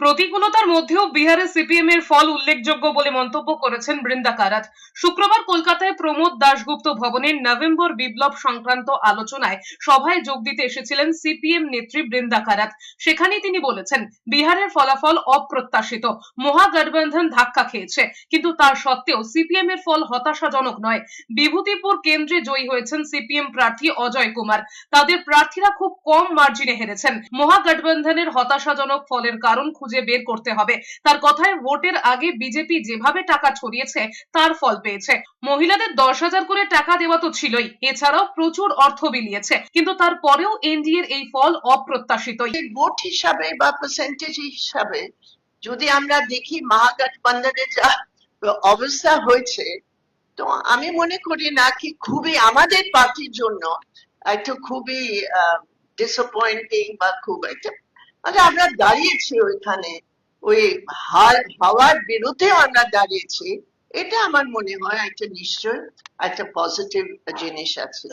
প্রতিকূলতার মধ্যেও বিহারে সিপিএম এর ফল উল্লেখযোগ্য বলে মন্তব্য করেছেন বৃন্দা কারাত শুক্রবার কলকাতায় প্রমোদ দাশগুপ্ত ভবনের নভেম্বর বিপ্লব সংক্রান্ত আলোচনায় সভায় যোগ দিতে এসেছিলেন সিপিএম নেত্রী বৃন্দা কারাত সেখানেই তিনি বলেছেন, বিহারের ফলাফল অপ্রত্যাশিত, মহাগঠবন্ধন ধাক্কা খেয়েছে। কিন্তু তার সত্ত্বেও সিপিএম এর ফল হতাশাজনক নয়। বিভূতিপুর কেন্দ্রে জয়ী হয়েছেন সিপিএম প্রার্থী অজয় কুমার। তাদের প্রার্থীরা খুব কম মার্জিনে হেরেছেন। মহাগঠবন্ধনের হতাশাজনক ফলের কারণ খুঁজে বের করতে হবে। তার কথায় ভোটের আগে বিজেপি যেভাবে টাকা ছড়িয়েছে, তার ফল পেয়েছে। মহিলাদের দশ হাজার করে টাকা দেওয়া তো ছিলই, এছাড়াও প্রচুর অর্থ বিলিয়েছে। কিন্তু তারপরেও এনডিএর এই ফল অপ্রত্যাশিতই। ভোট হিসাবে বা পার্সেন্টেজ হিসাবে যদি আমরা দেখি মহাগঠবন্ধনের যা অবস্থা হয়েছে, তো আমি মনে করি না কি খুবই আমাদের পার্টির জন্য একটা খুবই ডিসঅ্যাপয়েন্টিং বা খুব একটা মানে আমরা দাঁড়িয়েছি ওইখানে। ওই হাওয়ার বিরুদ্ধে আমরা দাঁড়িয়েছি। এটা আমার মনে হয় একটা নিশ্চয় একটা পজিটিভ জিনিস আছে।